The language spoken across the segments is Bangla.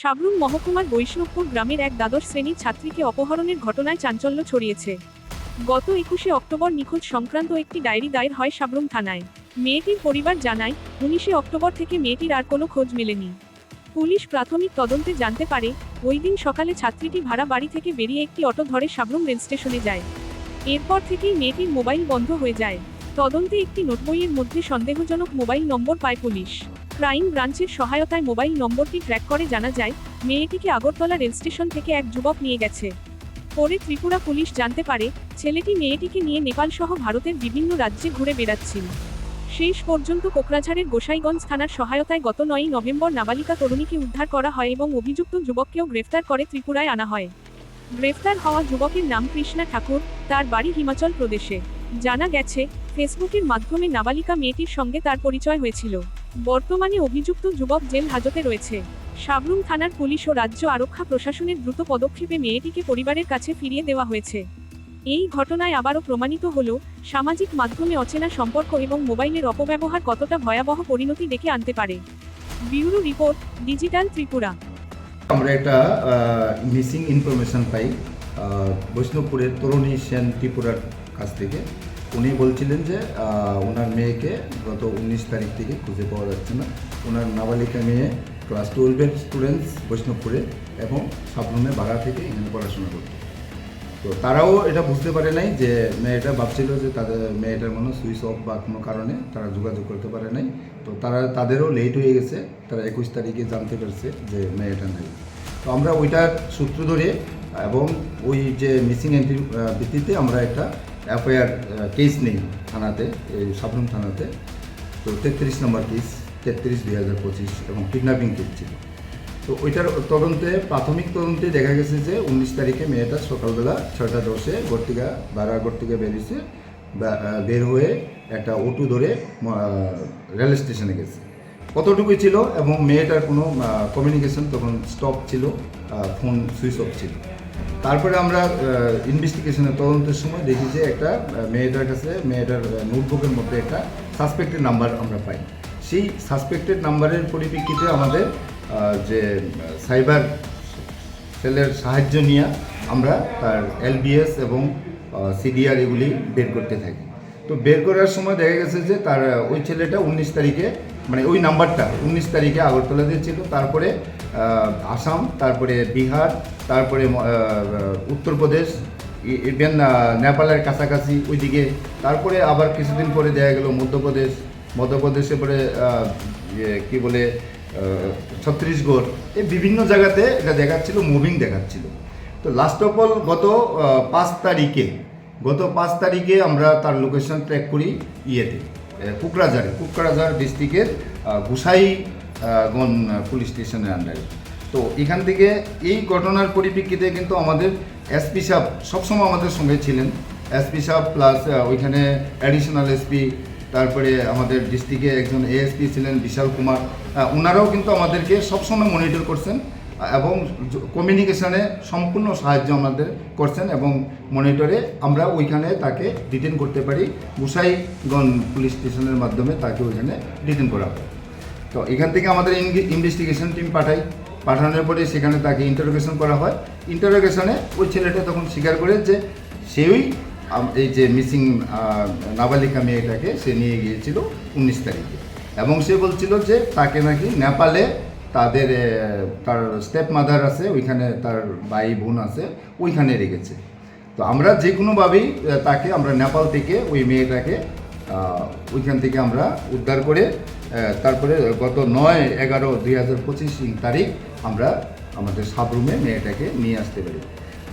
সাবরুম মহকুমার বৈষ্ণবপুর গ্রামের এক দ্বাদশ শ্রেণির ছাত্রীকে অপহরণের ঘটনায় চাঞ্চল্য ছড়িয়েছে। গত একুশে অক্টোবর নিখোঁজ সংক্রান্ত একটি ডায়েরি দায়ের হয় সাবরুম থানায়। মেয়েটির পরিবার জানায়, উনিশে অক্টোবর থেকে মেয়েটির আর কোনো খোঁজ মেলেনি। পুলিশ প্রাথমিক তদন্তে জানতে পারে, ওই দিন সকালে ছাত্রীটি ভাড়া বাড়ি থেকে বেরিয়ে একটি অটো ধরে সাবরুম রেল স্টেশনে যায়। এরপর থেকেই মেয়েটির মোবাইল বন্ধ হয়ে যায়। তদন্তে একটি নোটবইয়ের মধ্যে সন্দেহজনক মোবাইল নম্বর পায় পুলিশ। ক্রাইম ব্রাঞ্চের সহায়তায় মোবাইল নম্বরটি ট্র্যাক করে জানা যায়, মেয়েটিকে আগরতলা রেল স্টেশন থেকে এক যুবক নিয়ে গেছে। পরে ত্রিপুরা পুলিশ জানতে পারে, ছেলেটি মেয়েটিকে নিয়ে নেপাল সহ ভারতের বিভিন্ন রাজ্যে ঘুরে বেড়াচ্ছিল। শেষ পর্যন্ত কোকরাঝাড়ের গোসাইগঞ্জ থানার সহায়তায় গত নয়ই নভেম্বর নাবালিকা তরুণীকে উদ্ধার করা হয় এবং অভিযুক্ত যুবককেও গ্রেফতার করে ত্রিপুরায় আনা হয়। গ্রেফতার হওয়া যুবকের নাম কৃষ্ণা ঠাকুর, তার বাড়ি হিমাচল প্রদেশে। জানা গেছে, ফেসবুকের মাধ্যমে নাবালিকা মেয়েটির সঙ্গে তার পরিচয় হয়েছিল। বর্তমানে অভিযুক্ত যুবক জেল হাজতে রয়েছে। সাবরুম থানার পুলিশ ও রাজ্য আরক্ষা প্রশাসনের দ্রুত পদক্ষেপে মেয়েটিকে পরিবারের কাছে ফিরিয়ে দেওয়া হয়েছে। এই ঘটনায় আবারও প্রমাণিত হল, সামাজিক মাধ্যমে অচেনা সম্পর্ক এবং মোবাইলের অপব্যবহার কতটা ভয়াবহ পরিণতি ডেকে আনতে পারে। Bureau report, digital Tripura. আমরা একটা মিসিং ইনফরমেশন পাই বৈষ্ণবপুরের তরুণী সেন ত্রিপুরার কাছ থেকে। উনি বলছিলেন যে ওনার মেয়েকে গত উনিশ তারিখ থেকে খুঁজে পাওয়া যাচ্ছে না। ওনার নাবালিকা মেয়ে ক্লাস টুয়েলভের স্টুডেন্টস বৈষ্ণবপুরে এবং সাবরুমে ভাড়া থেকে এখানে পড়াশোনা করতো তো তারাও এটা বুঝতে পারে নাই যে, মেয়েটা ভাবছিল যে তাদের, মেয়েটার মনে সুইচ অফ বা কোনো কারণে তারা যোগাযোগ করতে পারে নাই। তো তারা, তাদেরও লেট হয়ে গেছে। তারা একুশ তারিখে জানতে পারছে যে মেয়েটা নাই। তো আমরা ওইটার সূত্র ধরে এবং ওই যে মিসিং এন্ট্রির ভিত্তিতে আমরা একটা এফআইআর কেস নেই থানাতে, এই সাবরুম থানাতে। তো তেত্রিশ নম্বর কেস তেত্রিশ দুই হাজার পঁচিশ এবং কিডন্যাপিং কেস ছিল। তো ওইটার তদন্তে, প্রাথমিক তদন্তে দেখা গেছে যে উনিশ তারিখে মেয়েটা সকালবেলা ছয়টা দশে গর্তিকা বারাগড় থেকে বেরিয়েছে বের হয়ে একটা অটো ধরে রেল স্টেশনে গেছে। কতটুকুই ছিল এবং মেয়েটার কোনো কমিউনিকেশন তখন স্টপ ছিল ফোন সুইচ অফ ছিল। তারপরে আমরা ইনভেস্টিগেশনের তদন্তের সময় দেখি যে একটা মেয়েটার কাছে, মেয়েটার নোটবুকের মধ্যে একটা সাসপেক্টেড নাম্বার আমরা পাই। সেই সাসপেক্টেড নাম্বারের পরিপ্রেক্ষিতে আমাদের যে সাইবার সেলের সাহায্য নিয়ে আমরা তার এলবিএস এবং সিডিআর এগুলি বের করতে থাকি। তো বের করার সময় দেখা গেছে যে তার ওই ছেলেটা উনিশ তারিখে মানে ওই নাম্বারটা উনিশ তারিখে আগরতলা দিয়েছিল। তারপরে আসাম তারপরে বিহার তারপরে উত্তরপ্রদেশ ইভেন নেপালের কাছাকাছি ওইদিকে। তারপরে আবার কিছুদিন পরে দেখা গেল মধ্যপ্রদেশ। মধ্যপ্রদেশে পরে ইয়ে, কি বলে ছত্তিশগড়। এই বিভিন্ন জায়গাতে এটা দেখাচ্ছিল মুভিং দেখাচ্ছিল। তো লাস্ট অফ অল গত পাঁচ তারিখে গত পাঁচ তারিখে আমরা তার লোকেশন ট্র্যাক করি ইয়েতে কুকরাঝারে কুকরাঝার ডিস্ট্রিক্টের গুসাই গন পুলিশ স্টেশনের আন্ডারে তো এখান থেকে এই ঘটনার পরিপ্রেক্ষিতে কিন্তু আমাদের এসপি সাহেব সবসময় আমাদের সঙ্গে ছিলেন। এসপি সাহেব প্লাস ওইখানে অ্যাডিশনাল এসপি তারপরে আমাদের ডিস্ট্রিক্টে একজন এএসপি ছিলেন, বিশাল কুমার। ওনারাও কিন্তু আমাদেরকে সবসময় মনিটর করছেন। এবং কমিউনিকেশনে সম্পূর্ণ সাহায্য আমাদের করছেন এবং মনিটরে আমরা ওইখানে তাকে ডিটেন করতে পারি। গুসাইগঞ্জ পুলিশ স্টেশনের মাধ্যমে তাকে ওইখানে ডিটেন করা হয়। তো এখান থেকে আমাদের ইনভেস্টিগেশন টিম পাঠাই। পাঠানোর পরে সেখানে তাকে ইন্টারোগেশন করা হয়। ইন্টারোগেশনে ওই ছেলেটা তখন স্বীকার করে যে সেই এই যে মিসিং নাবালিকা মেয়েটাকে সে নিয়ে গিয়েছিল উনিশ তারিখে। এবং সে বলছিল যে তাকে নাকি নেপালে তাদের তার স্টেপ মাদার আছে, ওইখানে তার ভাই বোন আছে, ওইখানে রেখেছে। তো আমরা যে কোনোভাবেই তাকে আমরা নেপাল থেকে ওই মেয়েটাকে ওইখান থেকে আমরা উদ্ধার করে তারপরে গত নয় এগারো দুই হাজার পঁচিশ তারিখ আমরা আমাদের সাবরুমে মেয়েটাকে নিয়ে আসতে পারি।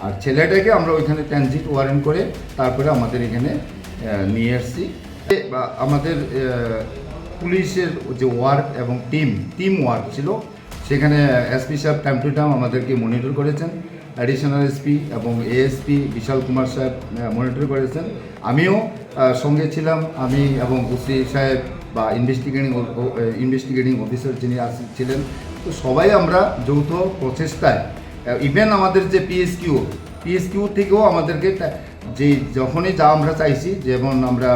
আর ছেলেটাকে আমরা ওইখানে ট্রানজিট ওয়ারেন্ট করে তারপরে আমাদের এখানে নিয়ে আসছি। আমাদের পুলিশের যে ওয়ার্ক এবং টিম টিম ওয়ার্ক ছিল সেখানে এসপি সাহেব টাইম টু টাইম আমাদেরকে মনিটর করেছেন। অ্যাডিশনাল এসপি এবং এএসপি বিশাল কুমার সাহেব মনিটর করেছেন। আমিও সঙ্গে ছিলাম। আমি এবং ওসি সাহেব বা ইনভেস্টিগেটিং ইনভেস্টিগেটিং অফিসার যিনি ছিলেন। তো সবাই আমরা যৌথ প্রচেষ্টায় ইভেন আমাদের যে পিএসকিউ পিএসকিউ থেকেও আমাদেরকে যে যখনই যা আমরা চাইছি, যেমন আমরা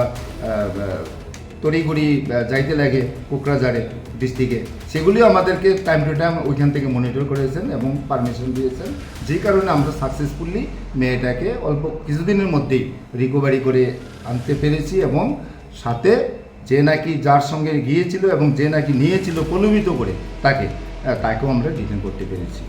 আহ, তড়িঘড়ি যাইতে লাগে কোকরাঝাড়ে ডিস্ট্রিক্টে। সেগুলিও আমাদেরকে টাইম টু টাইম ওইখান থেকে মনিটর করেছেন এবং পারমিশন দিয়েছেন। যে কারণে আমরা সাকসেসফুলি মেয়েটাকে অল্প কিছুদিনের মধ্যেই রিকভারি করে আনতে পেরেছি এবং সাথে যে নাকি যার সঙ্গে গিয়েছিল এবং যে নাকি নিয়েছিল প্রলোভিত করে তাকে তাকেও আমরা ডিটেন করতে পেরেছি।